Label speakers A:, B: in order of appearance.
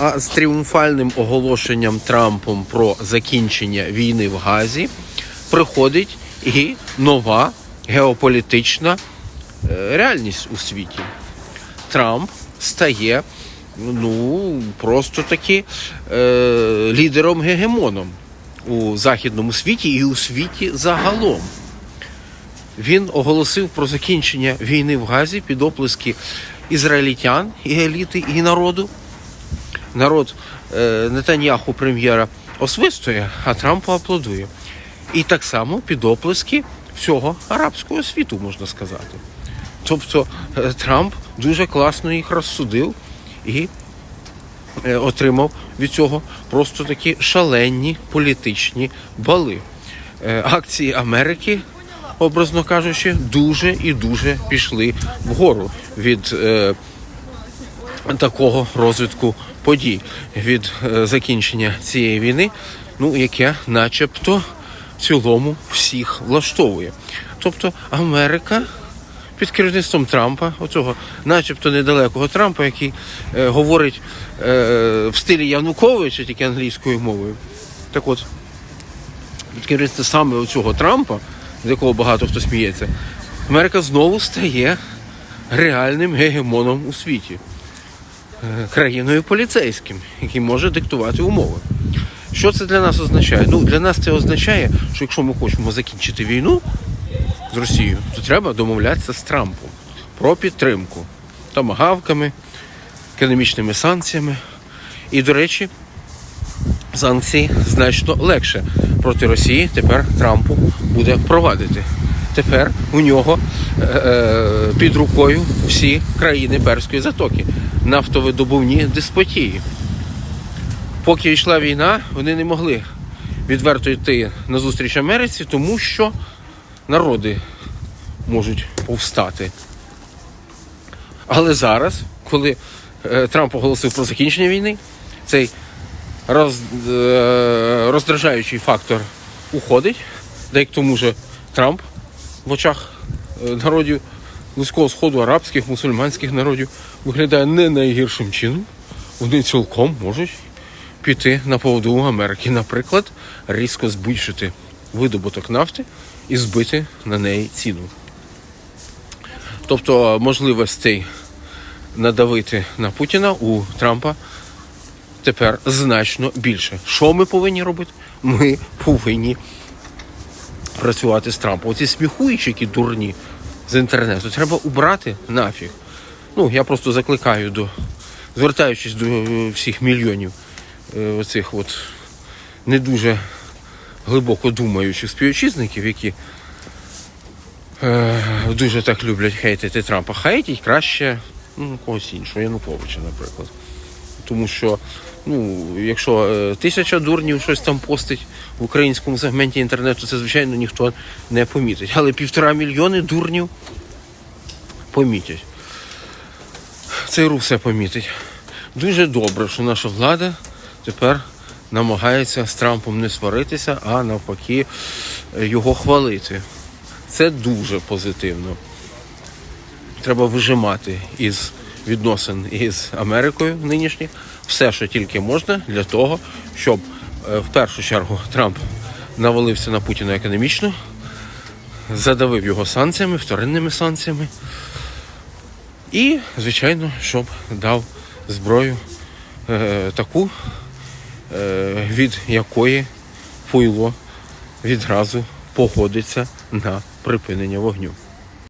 A: А з тріумфальним оголошенням Трампом про закінчення війни в Газі приходить і нова геополітична е, реальність у світі. Трамп стає ну просто таки е, лідером гегемоном у західному світі і у світі загалом. Він оголосив про закінчення війни в Газі під оплески ізраїльтян і еліти і народу. Народ е, Нетаньяху прем'єра освистує, а Трампу аплодує. І так само під оплески всього арабського світу, можна сказати. Тобто е, Трамп дуже класно їх розсудив і е, отримав від цього просто такі шаленні політичні бали. Е, Акції Америки, образно кажучи, дуже і дуже пішли вгору від е, такого розвитку подій, від е, закінчення цієї війни, ну яке начебто в цілому всіх влаштовує. Тобто Америка під керівництвом Трампа, оцього начебто недалекого Трампа, який е, говорить е, в стилі Януковича, тільки англійською мовою. Так от, під керівництвом саме оцього Трампа, з якого багато хто сміється, Америка знову стає реальним гегемоном у світі, країною поліцейським, який може диктувати умови. Що це для нас означає? Ну, для нас це означає, що якщо ми хочемо закінчити війну з Росією, то треба домовлятися з Трампом про підтримку томагавками, економічними санкціями. І, до речі, санкції значно легше проти Росії тепер Трампу буде впровадити. Тепер у нього е, е, під рукою всі країни Перської затоки, нафтовидобувні деспотії. Поки йшла війна, вони не могли відверто йти на зустріч Америці, тому що народи можуть повстати. Але зараз, коли е, Трамп оголосив про закінчення війни, цей роз, роздражаючий фактор уходить, де к тому же Трамп в очах е, народів Близького Сходу, арабських, мусульманських народів виглядає не найгіршим чином. Вони цілком можуть піти на поводу Америки, наприклад, різко збільшити видобуток нафти і збити на неї ціну. Тобто можливостей надавити на Путіна у Трампа тепер значно більше. Що ми повинні робити? Ми повинні працювати з Трампом. Оці сміхуючі, які дурні з інтернету, треба убрати нафіг. Ну, я просто закликаю до, звертаючись до е, всіх мільйонів е, оцих от не дуже глибоко думаючих співвітчизників, які е, дуже так люблять хейтити Трампа. Хейтіть краще ну, когось іншого, Януковича, наприклад. Тому що, ну, якщо е, тисяча дурнів щось там постить в українському сегменті інтернету, це, звичайно, ніхто не помітить. Але півтора мільйони дурнів помітять. Цей рух все помітить. Дуже добре, що наша влада тепер намагається з Трампом не сваритися, а навпаки його хвалити. Це дуже позитивно. Треба вижимати із відносин із Америкою нинішніх все, що тільки можна, для того, щоб е, в першу чергу Трамп навалився на Путіна економічно, задавив його санкціями, вторинними санкціями. І, звичайно, щоб дав зброю е, таку, е, від якої Пуйло відразу погодиться на припинення вогню.